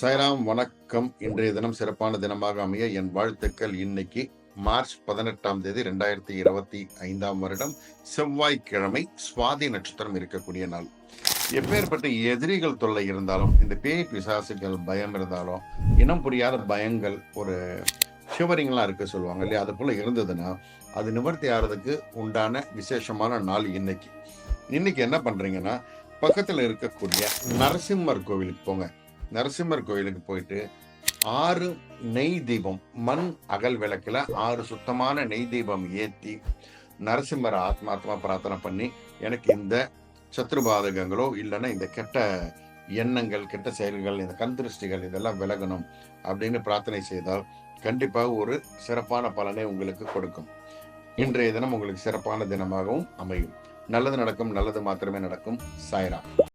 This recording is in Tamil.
சைராம் வணக்கம். இன்றைய தினம் சிறப்பான தினமாக அமைய என் வாழ்த்துக்கள். இன்னைக்கு மார்ச் பதினெட்டாம் தேதி ரெண்டாயிரத்தி இருபத்தி ஐந்தாம் வருடம். செவ்வாய்க்கிழமை சுவாதி நட்சத்திரம் இருக்கக்கூடிய நாள். எப்பேற்பட்ட எதிரிகள் தொல்லை இருந்தாலும் இந்த பேய் பிசாசுகள் பயம் இருந்தாலும் இனம் புரியாத பயங்கள் ஒரு ஷிவரிங்லாம் இருக்க சொல்லுவாங்க இல்லையா? அது போல இருந்ததுன்னா அது நிவர்த்தி ஆகிறதுக்கு உண்டான விசேஷமான நாள் இன்னைக்கு. இன்னைக்கு என்ன பண்றீங்கன்னா பக்கத்தில் இருக்கக்கூடிய நரசிம்மர் கோவிலுக்கு போங்க. நரசிம்மர் கோயிலுக்கு போயிட்டு ஆறு நெய் தீபம் மண் அகல் விளக்கில் ஆறு சுத்தமான நெய் தீபம் ஏற்றி நரசிம்மர் ஆத்மாத்மா பிரார்த்தனை பண்ணி எனக்கு இந்த சத்ருபாதகங்களோ இல்லைன்னா இந்த கெட்ட எண்ணங்கள் கெட்ட செயல்கள் இந்த கந்திருஷ்டிகள் இதெல்லாம் விலகணும் அப்படின்னு பிரார்த்தனை செய்தால் கண்டிப்பாக ஒரு சிறப்பான பலனை உங்களுக்கு கொடுக்கும். இன்றைய தினம் உங்களுக்கு சிறப்பான தினமாகவும் அமையும். நல்லது நடக்கும் நல்லது மாத்திரமே நடக்கும். சாய்ராம்.